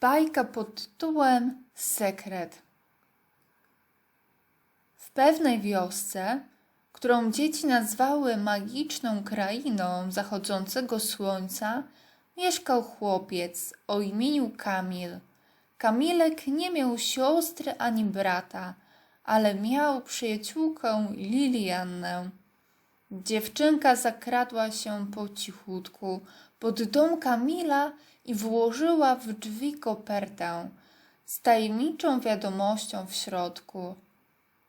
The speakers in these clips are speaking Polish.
Bajka pod tytułem Sekret. W pewnej wiosce, którą dzieci nazwały magiczną krainą zachodzącego słońca, mieszkał chłopiec o imieniu Kamil. Kamilek nie miał siostry ani brata, ale miał przyjaciółkę Liliannę. Dziewczynka zakradła się po cichutku pod dom Kamila i włożyła w drzwi kopertę z tajemniczą wiadomością w środku.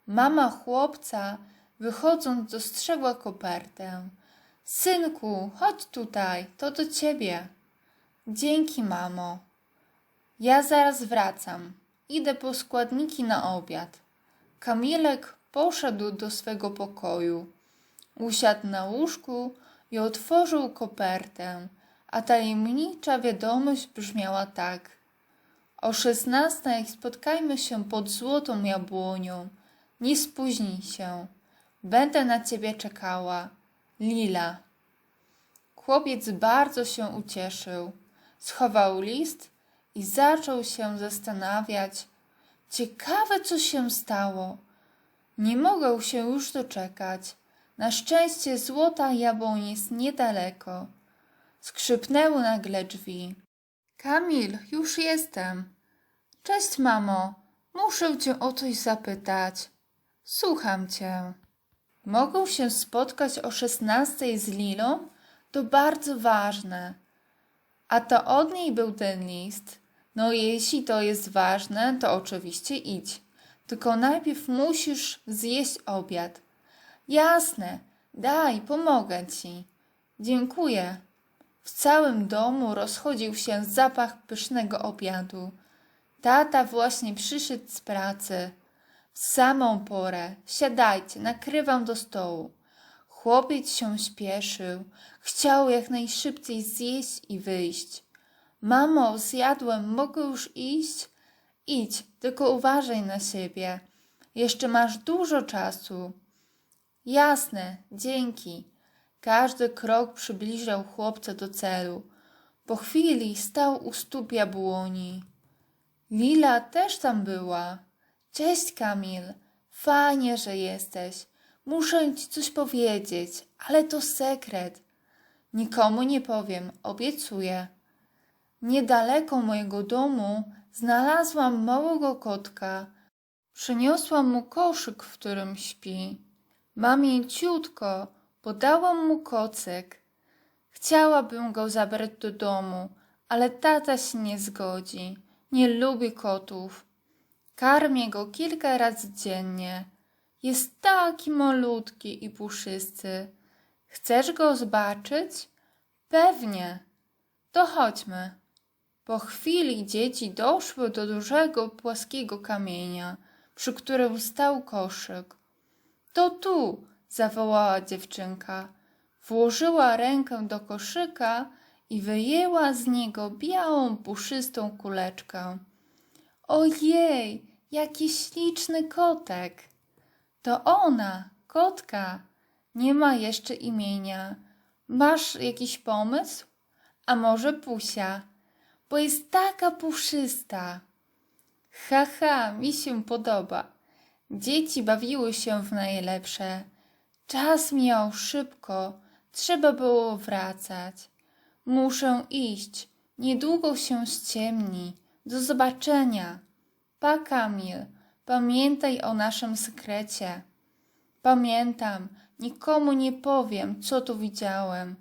Mama chłopca, wychodząc, dostrzegła kopertę. Synku, chodź tutaj, to do ciebie. Dzięki, mamo. Ja zaraz wracam. Idę po składniki na obiad. Kamilek poszedł do swego pokoju. Usiadł na łóżku i otworzył kopertę, a tajemnicza wiadomość brzmiała tak. O szesnastej spotkajmy się pod złotą jabłonią. Nie spóźnij się. Będę na ciebie czekała. Lila. Chłopiec bardzo się ucieszył. Schował list i zaczął się zastanawiać. Ciekawe, co się stało. Nie mogę się już doczekać. Na szczęście złota jabłoń jest niedaleko. Skrzypnęły nagle drzwi. Kamil, już jestem. Cześć, mamo. Muszę cię o coś zapytać. Słucham cię. Mogą się spotkać o szesnastej z Lilą? To bardzo ważne. A to od niej był ten list. No jeśli to jest ważne, to oczywiście idź. Tylko najpierw musisz zjeść obiad. Jasne, daj, pomogę ci. Dziękuję. W całym domu rozchodził się zapach pysznego obiadu. Tata właśnie przyszedł z pracy. W samą porę. Siadajcie, nakrywam do stołu. Chłopiec się śpieszył. Chciał jak najszybciej zjeść i wyjść. Mamo, zjadłem, mogę już iść? Idź, tylko uważaj na siebie. Jeszcze masz dużo czasu. Jasne, dzięki. Każdy krok przybliżał chłopca do celu. Po chwili stał u stóp jabłoni. Lila też tam była. Cześć, Kamil. Fajnie, że jesteś. Muszę ci coś powiedzieć, ale to sekret. Nikomu nie powiem, obiecuję. Niedaleko mojego domu znalazłam małego kotka. Przyniosłam mu koszyk, w którym śpi. Ma mięciutko, podałam mu kocyk. Chciałabym go zabrać do domu, ale tata się nie zgodzi. Nie lubi kotów. Karmię go kilka razy dziennie. Jest taki malutki i puszysty. Chcesz go zobaczyć? Pewnie. To chodźmy. Po chwili dzieci doszły do dużego płaskiego kamienia, przy którym stał koszyk. To tu, zawołała dziewczynka. Włożyła rękę do koszyka i wyjęła z niego białą, puszystą kuleczkę. Ojej, jaki śliczny kotek! To ona, kotka. Nie ma jeszcze imienia. Masz jakiś pomysł? A może Pusia? Bo jest taka puszysta. Haha, mi się podoba. Dzieci bawiły się w najlepsze. Czas miał szybko, trzeba było wracać. Muszę iść, niedługo się ściemni. Do zobaczenia. Pa, Kamil, pamiętaj o naszym sekrecie. Pamiętam, nikomu nie powiem, co tu widziałem.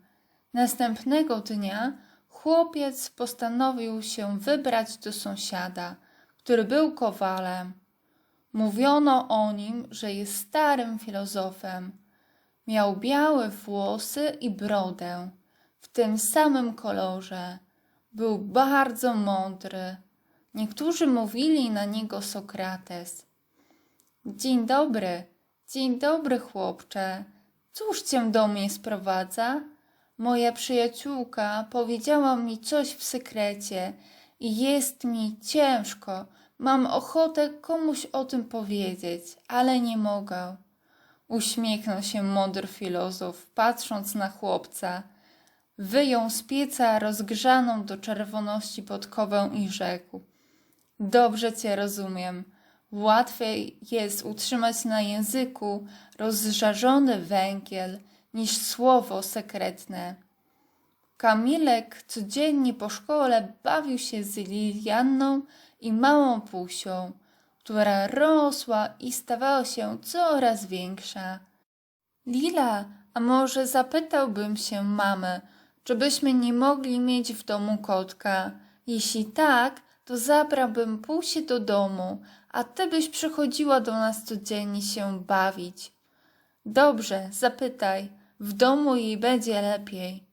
Następnego dnia chłopiec postanowił się wybrać do sąsiada, który był kowalem. Mówiono o nim, że jest starym filozofem. Miał białe włosy i brodę w tym samym kolorze. Był bardzo mądry. Niektórzy mówili na niego Sokrates. Dzień dobry, dzień dobry, chłopcze. Cóż cię do mnie sprowadza? Moja przyjaciółka powiedziała mi coś w sekrecie i jest mi ciężko. Mam ochotę komuś o tym powiedzieć, ale nie mogę. Uśmiechnął się mądry filozof, patrząc na chłopca. wyjął z pieca rozgrzaną do czerwoności podkowę i rzekł. Dobrze cię rozumiem. Łatwiej jest utrzymać na języku rozżarzony węgiel niż słowo sekretne. Kamilek codziennie po szkole bawił się z Lilianną i małą Pusią, która rosła i stawała się coraz większa. Lila, a może zapytałbym się mamę, czy byśmy nie mogli mieć w domu kotka? Jeśli tak, to zabrałbym Pusię do domu, a ty byś przychodziła do nas codziennie się bawić. Dobrze, zapytaj, w domu jej będzie lepiej.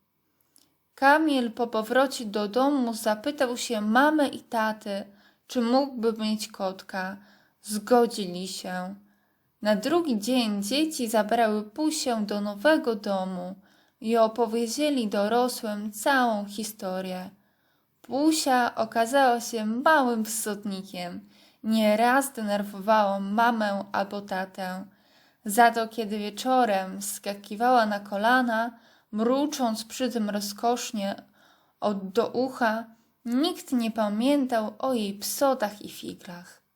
Kamil po powrocie do domu zapytał się mamy i taty, czy mógłby mieć kotka. Zgodzili się. Na drugi dzień dzieci zabrały Pusię do nowego domu i opowiedzieli dorosłym całą historię. Pusia okazała się małym psotnikiem. Nieraz denerwowała mamę albo tatę. Za to, kiedy wieczorem skakiwała na kolana, mrucząc przy tym rozkosznie od do ucha, nikt nie pamiętał o jej psotach i figlach.